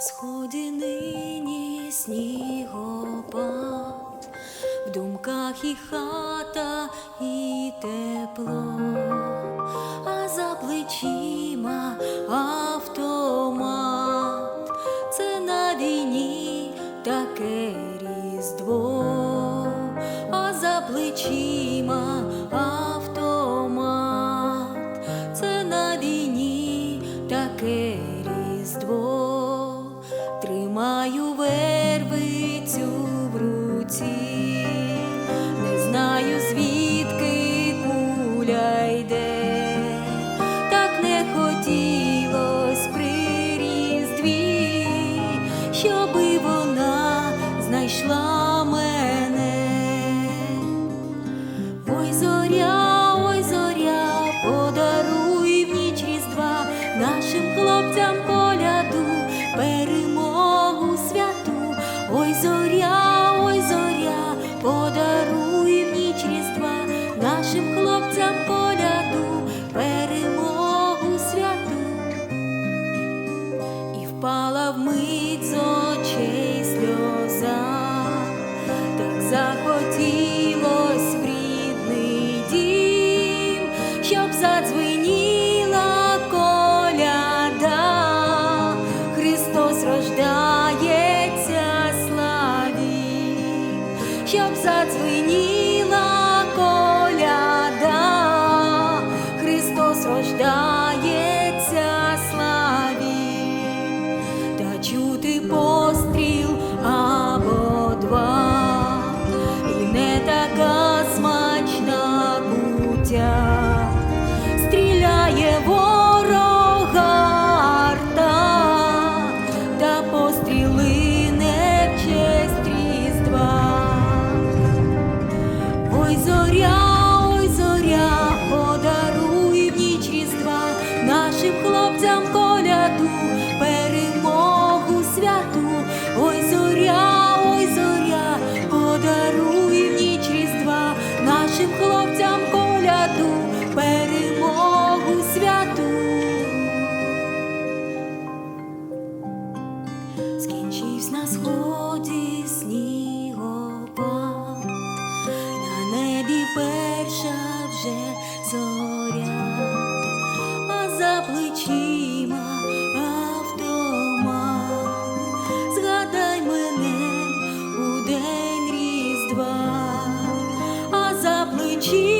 Сході нині снігопад, в думках і хата, і тепло, а за плечима автомат, це на війні таке різдво, а за плечима автомат, це на війні таке різдво, тримаю вервицю в руці, не знаю звідки куля йде, так не хотілось при різдві, щоби вона знайшла мене. Ой, зоря, ой, зоря, подаруй в ніч різдва нашим хлопцям впала вмить з очей сльоза, так захотілось в рідний дім, щоб задзвеніла коляда, Христос рождається славі, щоб задзвеніла Куття, стріляє ворога арта, та постріли не в честь різдва. Ой, зоря, ой, зоря, подаруй в ніч різдва нашим хлопцям коляду, перемогу святу. Ой, зоря, ой, зоря, подаруй в ніч нашим хлопцям даду перемогу святу, скінчився на сході снігопад, на небі перша вже зоря, а за плечима автомат, згадай мене у день різдва, а за плечима.